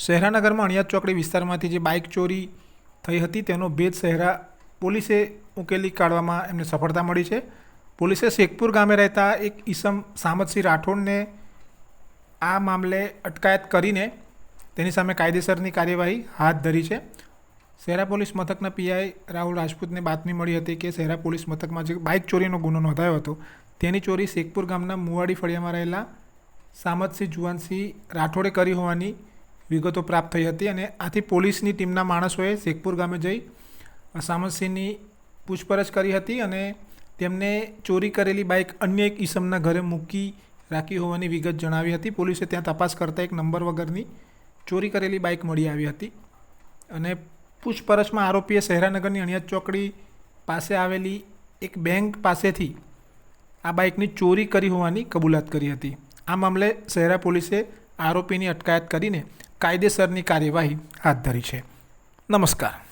શહેરાનગરમાં અણિયાત ચોકડી વિસ્તારમાંથી જે બાઇક ચોરી થઈ હતી, તેનો ભેદ શહેરા પોલીસે ઉકેલી કાઢવામાં એમને સફળતા મળી છે. પોલીસે શેખપુર ગામે રહેતા એક ઈસમ સામતસિંહ રાઠોડને આ મામલે અટકાયત કરીને તેની સામે કાયદેસરની કાર્યવાહી હાથ ધરી છે. શહેરા પોલીસ મથકના પીઆઈ રાહુલ રાજપૂતને બાતમી મળી હતી કે શહેરા પોલીસ મથકમાં જે બાઇક ચોરીનો ગુનો નોંધાયો હતો, તેની ચોરી શેખપુર ગામના મુવાડી ફળિયામાં રહેલા સામતસિંહ જુવાનસિંહ રાઠોડે કરી હોવાની વિગતો પ્રાપ્ત થઈ હતી અને આથી પોલીસની ટીમના માણસોએ શેખપુર ગામે જઈ સામતસિંહની પૂછપરછ કરી હતી અને તેમને ચોરી કરેલી બાઇક અન્ય એક ઈસમના ઘરે મૂકી રાખી હોવાની વિગત જણાવી હતી. પોલીસે ત્યાં તપાસ કરતાં એક નંબર વગરની ચોરી કરેલી બાઇક મળી આવી હતી અને પૂછપરછમાં આરોપીએ શહેરાનગરની અણિયાદ ચોકડી પાસે આવેલી એક બેંક પાસેથી આ બાઇકની ચોરી કરી હોવાની કબૂલાત કરી હતી. આ મામલે શહેરા પોલીસે આરોપીની અટકાયત કરીને કાયદેસરની કાર્યવાહી હાથ ધરી છે. નમસ્કાર.